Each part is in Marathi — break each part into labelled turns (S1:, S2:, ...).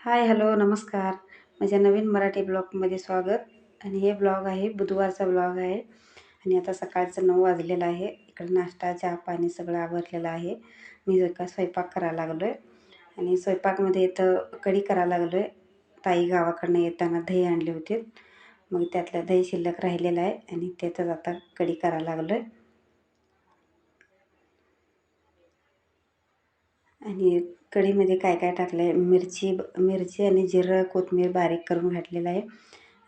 S1: हाय हॅलो नमस्कार. माझ्या नवीन मराठी ब्लॉगमध्ये स्वागत. आणि हे ब्लॉग आहे बुधवारचा ब्लॉग आहे. आणि आता सकाळचं नऊ वाजलेलं आहे. इकडे नाश्ता चहा पाणी सगळं आवरलेलं आहे. मी जर का स्वयंपाक करायला लागलो आहे आणि स्वयंपाकमध्ये इथं कढी करायला लागलो आहे ताई गावाकडनं येताना दही आणले होते. मग त्यातलं दही शिल्लक राहिलेलं आहे. आणि त्याचंच आता कढी करायला लागलो आहे आणि कढीमध्ये काय काय टाकलं आहे मिरची मिरची आणि जिरं कोथमीर बारीक करून घातलेलं आहे.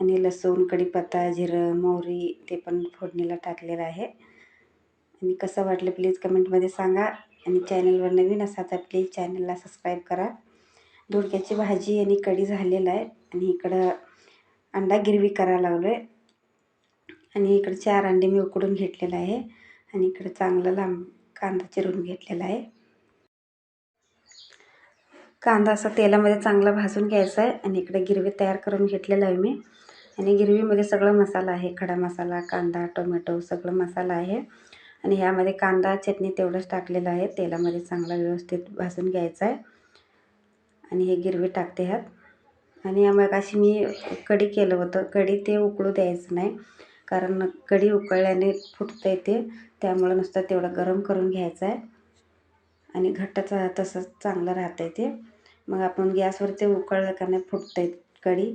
S1: आणि लसूण कढीपत्ता जिरं मोहरी ते पण फोडणीला टाकलेलं आहे. आणि कसं वाटलं प्लीज कमेंटमध्ये सांगा. आणि चॅनलवर नवीन असा तर प्लीज चॅनलला सबस्क्राईब करा. दोडक्याची भाजी आणि कढी झालेलं आहे. आणि इकडं अंडा गिरवी करायला लावलं आहे आणि इकडं चार अंडे मी उकडून घेतलेलं आहे. आणि इकडं चांगलं लांब कांदा चिरून घेतलेला आहे. कांदा असा तेलामध्ये चांगला भाजून घ्यायचा आहे आणि इकडे गिरवी तयार करून घेतलेलं आहे मी. आणि गिरवीमध्ये सगळं मसाला आहे खडा मसाला कांदा टोमॅटो सगळं मसाला आहे. आणि ह्यामध्ये कांदा चटणी तेवढंच टाकलेलं आहे. तेलामध्ये चांगला व्यवस्थित भाजून घ्यायचा आहे. आणि हे गिरवी टाकते ह्यात. आणि मग अशी मी कढी केलं होतं. कढी ते उकळू द्यायचं नाही. कारण कढी उकळल्याने फुटतं येते त्यामुळं नुसतं तेवढं गरम करून घ्यायचं आहे. आणि घट्टचा तसंच चांगलं राहतं आहे ते. मग आपण गॅसवर ते उकळलं का नाही फुटतं आहे कढी.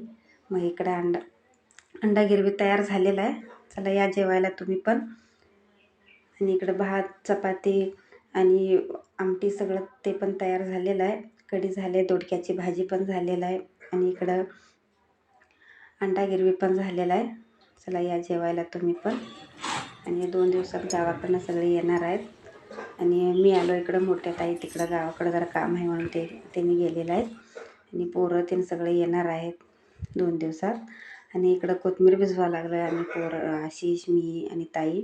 S1: मग इकडं अंडा अंडा गिरवी तयार झालेला आहे. चला या जेवायला तुम्ही पण. आणि इकडं भात चपाती आणि आमटी सगळं ते पण तयार झालेलं आहे. कढी झाले दोडक्याची भाजी पण झालेलं आहे. आणि इकडं अंडा गिरवी पण झालेला आहे. चला या जेवायला तुम्ही पण. आणि दोन दिवसात गावाकडनं सगळे येणार आहेत. आणि मी आलो इकडं मोठ्या ताई तिकडं गावाकडं जरा काम आहे म्हणून ते त्यांनी गेलेलं आहेत. आणि पोरं त्यांनी सगळे येणार आहेत दोन दिवसात. आणि इकडं कोथमीर भिजवा लागलं आहे आम्ही पोरं आशिष मी आणि ताई.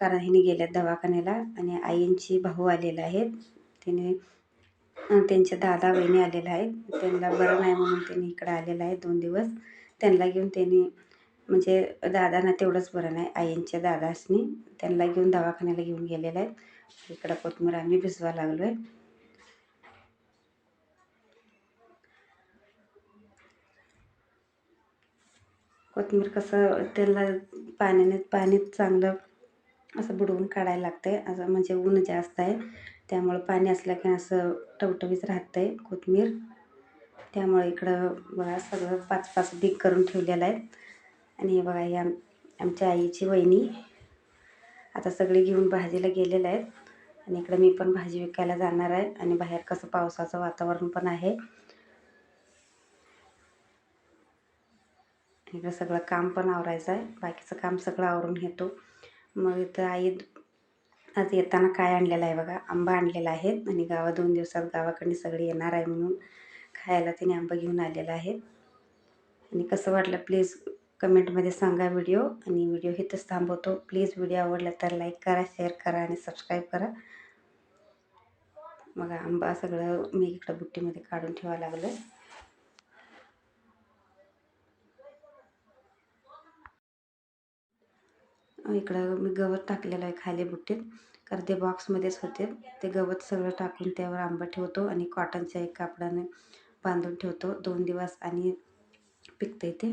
S1: कारण ह्याने गेल्यात दवाखान्याला आणि आईंची भाऊ आलेले आहेत. तिने त्यांचे दादा बहिणी आलेले आहेत. त्यांना बरं नाही म्हणून त्यांनी इकडं आलेलं आहे दोन दिवस. त्यांना घेऊन त्यांनी म्हणजे दादांना तेवढंच बरं नाही. आईंच्या दादासनी त्यांना घेऊन दवाखान्याला घेऊन गेलेला आहेत. इकडं कोथमीर आम्ही भिजवा लागलो आहे कोथमीर कसं त्याला पाण्याने पाणी चांगलं असं बुडवून काढायला लागतं आहे असं म्हणजे ऊन जास्त आहे. त्यामुळं पाणी असलं की असं टवटवीत राहतं आहे कोथमीर. त्यामुळे इकडं बघा सगळं पाच पाच बीक करून ठेवलेलं आहे आणि हे बघा या आमच्या आईची वहिनी आता सगळे घेऊन भाजीला गेलेलं आहेत. आणि इकडे मी पण भाजी विकायला जाणार आहे. आणि बाहेर कसं पावसाचं वातावरण पण आहे. इकडं सगळं काम पण आवरायचं आहे. बाकीचं काम सगळं आवरून घेतो. मग इथं आई आज येताना काय आणलेलं आहे बघा? आंबा आणलेला आहे. आणि गावा दोन दिवसात गावाकडे सगळे येणार आहे म्हणून खायला तिने आंबा घेऊन आलेला आहे. आणि कसं वाटलं प्लीज कमेंटमध्ये सांगा व्हिडिओ आणि व्हिडिओ इथंच थांबवतो. प्लीज व्हिडिओ आवडला तर लाईक करा शेअर करा आणि सबस्क्राईब करा. मग आंबा सगळं मी इकडं बुट्टीमध्ये काढून ठेवायला लागलं. इकडं मी गवत टाकलेलं आहे खाली बुट्टीत. कारण ते बॉक्समध्येच होते. ते गवत सगळं टाकून त्यावर आंबा ठेवतो आणि कॉटनच्या एक कापडाने बांधून ठेवतो. दोन दिवस आणि पिकते ते.